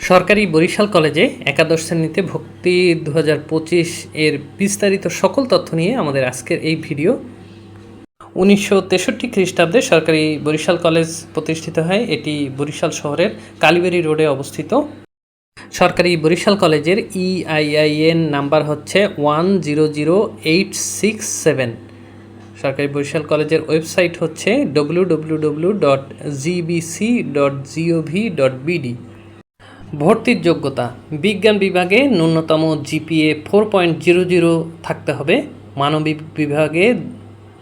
সরকারি বরিশাল কলেজে একাদশ শ্রেণীতে ভক্তি দু এর বিস্তারিত সকল তথ্য নিয়ে আমাদের আজকের এই ভিডিও। উনিশশো তেষট্টি খ্রিস্টাব্দে সরকারি বরিশাল কলেজ প্রতিষ্ঠিত হয়। এটি বরিশাল শহরের কালীবাড়ি রোডে অবস্থিত। সরকারি বরিশাল কলেজের E ইআইআইএন নাম্বার হচ্ছে one zero zero eight six seven. সরকারি বরিশাল কলেজের ওয়েবসাইট হচ্ছে W W W dot GBC dot GOV dot BD ভর্তির যোগ্যতা বিজ্ঞান বিভাগে ন্যূনতম GPA four point zero zero থাকতে হবে। মানবিক বিভাগে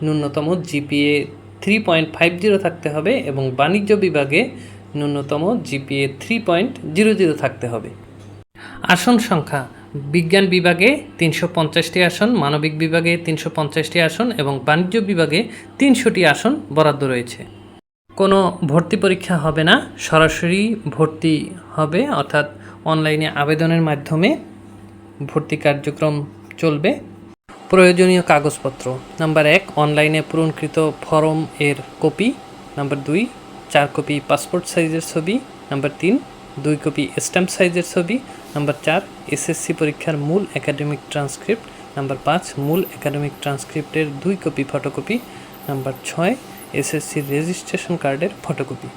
ন্যূনতম GPA three point five zero থাকতে হবে এবং বাণিজ্য বিভাগে ন্যূনতম GPA three point zero zero থাকতে হবে। আসন সংখ্যা বিজ্ঞান বিভাগে তিনশো পঞ্চাশটি আসন, মানবিক বিভাগে তিনশো পঞ্চাশটি আসন এবং বাণিজ্য বিভাগে তিনশোটি আসন বরাদ্দ রয়েছে। কোনো ভর্তি পরীক্ষা হবে না। সরাসরি ভর্তি হবে, অর্থাৎ অনলাইনে আবেদনের মাধ্যমে ভর্তি কার্যক্রম চলবে। প্রয়োজনীয় কাগজপত্র। নাম্বার এক অনলাইনে পূরণকৃত ফর্ম এর কপি নাম্বার দুই, চার কপি পাসপোর্ট সাইজের ছবি। নাম্বার তিন, দুই কপি স্ট্যাম্প সাইজের ছবি। নাম্বার চার এসএসসি পরীক্ষার মূল একাডেমিক ট্রান্সক্রিপ্ট নাম্বার পাঁচ, মূল একাডেমিক ট্রান্সক্রিপ্টের দুই কপি ফটোকপি নাম্বার ছয় এসএসসির রেজিস্ট্রেশন কার্ডের ফটোকপি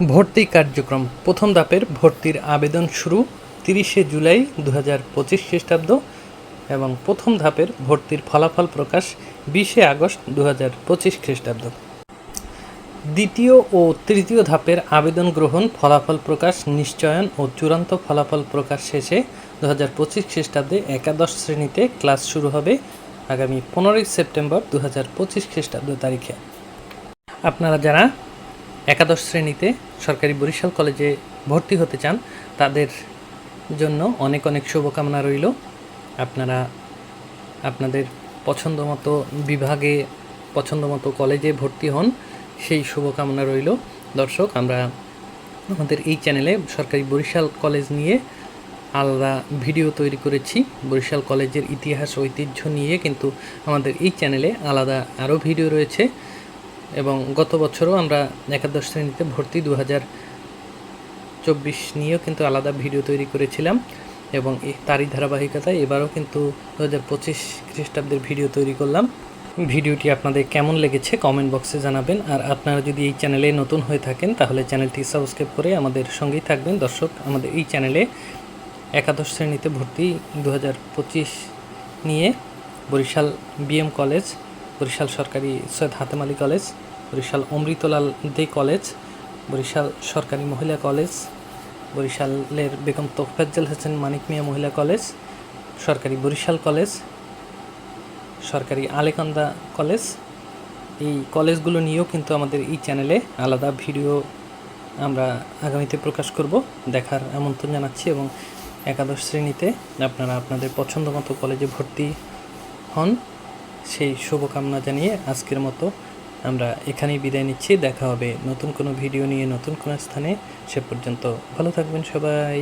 ভর্তি কার্যক্রম। প্রথম ধাপের ভর্তির আবেদন শুরু তিরিশে জুলাই দু হাজার পঁচিশ খ্রিস্টাব্দ এবং প্রথম ধাপের ভর্তির ফলাফল প্রকাশ বিশে আগস্ট দু হাজার পঁচিশ খ্রিস্টাব্দ। দ্বিতীয় ও তৃতীয় ধাপের আবেদন গ্রহণ ফলাফল প্রকাশ নিশ্চয়ন ও চূড়ান্ত ফলাফল প্রকাশ শেষে দু হাজার পঁচিশ খ্রিস্টাব্দে একাদশ শ্রেণীতে ক্লাস শুরু হবে আগামী পনেরোই সেপ্টেম্বর দু হাজার পঁচিশ খ্রিস্টাব্দ তারিখে। আপনারা যারা একাদশ শ্রেণীতে সরকারি বরিশাল কলেজে ভর্তি হতে চান। তাদের জন্য অনেক অনেক শুভকামনা রইল। আপনারা আপনাদের পছন্দ মতো বিভাগে পছন্দ মতো কলেজে ভর্তি হন, সেই শুভকামনা রইল। দর্শক, আমরা আমাদের এই চ্যানেলে সরকারি বরিশাল কলেজ নিয়ে আলাদা ভিডিও তৈরি করেছি। বরিশাল কলেজের ইতিহাস, ঐতিহ্য নিয়ে কিন্তু আমাদের এই চ্যানেলে আলাদা আরও ভিডিও রয়েছে। এবং গত বছরও আমরা একাদশ শ্রেণীতে ভর্তি দু হাজার চব্বিশ নিয়েও কিন্তু আলাদা ভিডিও তৈরি করেছিলাম এবং এই তারই ধারাবাহিকতায় এবারও কিন্তু দু হাজার পঁচিশ খ্রিস্টাব্দের ভিডিও তৈরি করলাম। ভিডিওটি আপনাদের কেমন লেগেছে কমেন্ট বক্সে জানাবেন। আর আপনারা যদি এই চ্যানেলে নতুন হয়ে থাকেন, তাহলে চ্যানেলটি সাবস্ক্রাইব করে আমাদের সঙ্গেই থাকবেন। দর্শক, আমাদের এই চ্যানেলে একাদশ শ্রেণীতে ভর্তি দু হাজার পঁচিশ নিয়ে বরিশাল বিএম কলেজ বরিশাল সরকারি সৈয়দ হাতেম আলী কলেজ, বরিশাল অমৃতলাল দে কলেজ, বরিশাল সরকারি মহিলা কলেজ, বরিশালের বেগম তোফাজ্জল হোসেন মানিক মিয়া মহিলা কলেজ, সরকারি বরিশাল কলেজ, সরকারি আলেকান্দা কলেজ। এই কলেজগুলো নিয়েও কিন্তু আমাদের এই চ্যানেলে আলাদা ভিডিও আমরা আগামীতে প্রকাশ করব। দেখার আমন্ত্রণ জানাচ্ছি এবং একাদশ শ্রেণীতে আপনারা আপনাদের পছন্দ মতো কলেজে ভর্তি হন। সেই শুভকামনা জানিয়ে আজকের মতো আমরা এখানেই বিদায় নিচ্ছি। দেখা হবে নতুন কোনো ভিডিও নিয়ে, নতুন কোনো স্থানে। সে পর্যন্ত ভালো থাকবেন সবাই।